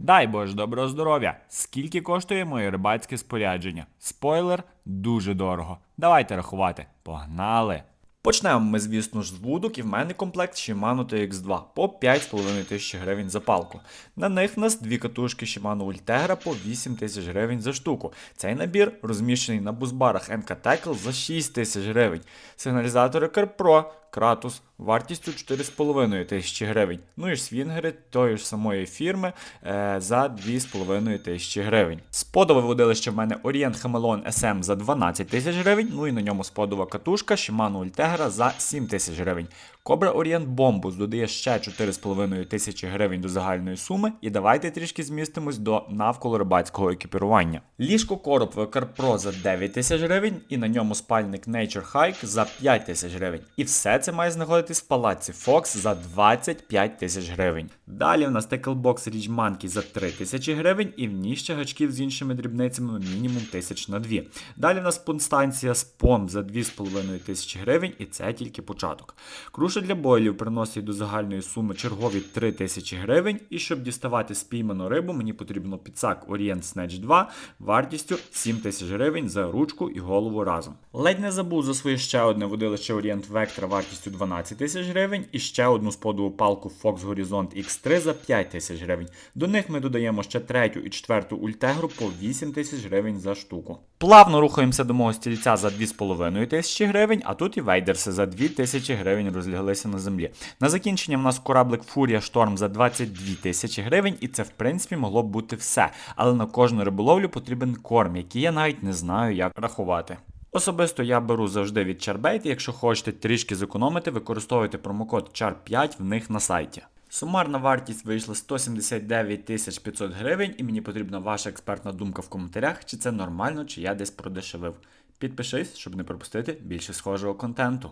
Дай Боже доброго здоров'я! Скільки коштує моє рибацьке спорядження? Спойлер дуже дорого. Давайте рахувати. Погнали! Почнемо ми, звісно ж, з вудок, і в мене комплект Shimano TX2 по 5,5 тисяч гривень за палку. На них в нас дві катушки Shimano Ultegra по 8 тисяч гривень за штуку. Цей набір розміщений на бузбарах NK Tackle за 6 тисяч гривень. Сигналізатори CarPro Kratos вартістю 4,5 тисячі гривень. Ну і ж свінгери тої ж самої фірми е, за 2,5 тисячі гривень. Сподове водилище в мене Orient Хамелон SM за 12 тисяч гривень, ну і на ньому сподова катушка Shimano Ultegra за 7 тисяч гривень. Cobra Orient Bombus додає ще 4,5 тисячі гривень до загальної суми. І давайте трішки змістимось до навколо рибацького екіпірування. Ліжко короб Vekar Pro за 9 тисяч гривень, і на ньому спальник Nature Hike за 5 тисяч гривень. І все це має знаходитись в палаці Fox за 25 тисяч гривень. Далі в нас Box Ridge Monkey за 3 тисячі гривень, і в ній ще гачків з іншими дрібницями мінімум тисяч на 2. Далі в нас понстанція Spom за 2,5 тисячі гривень, і це тільки початок. Круша для бойлів приносить до загальної суми чергові 3 тисячі гривень, і щоб діставати спійману рибу, мені потрібно підсак Orient Snatch 2 вартістю 7 тисяч гривень за ручку і голову разом. Ледь не забув за своє ще одне водилище Orient Vectra вартістю 12 тисяч гривень і ще одну сподову палку Fox Horizont X3 за 5 тисяч гривень. До них ми додаємо ще третю і четверту ультегру по 8 тисяч гривень за штуку. Плавно рухаємося до мого стільця за 2,5 тисячі гривень, а тут і вейдерси за 2 тисячі гривень розляглися на землі. На закінчення в нас кораблик Фурія Шторм за 22 тисячі гривень, і це в принципі могло б бути все. Але на кожну риболовлю потрібен корм, який я навіть не знаю, як рахувати. Особисто я беру завжди від Charbait, якщо хочете трішки зекономити, використовуйте промокод CHAR5 в них на сайті. Сумарна вартість вийшла 179 тисяч 500 гривень, і мені потрібна ваша експертна думка в коментарях, чи це нормально, чи я десь продешевив. Підпишись, щоб не пропустити більше схожого контенту.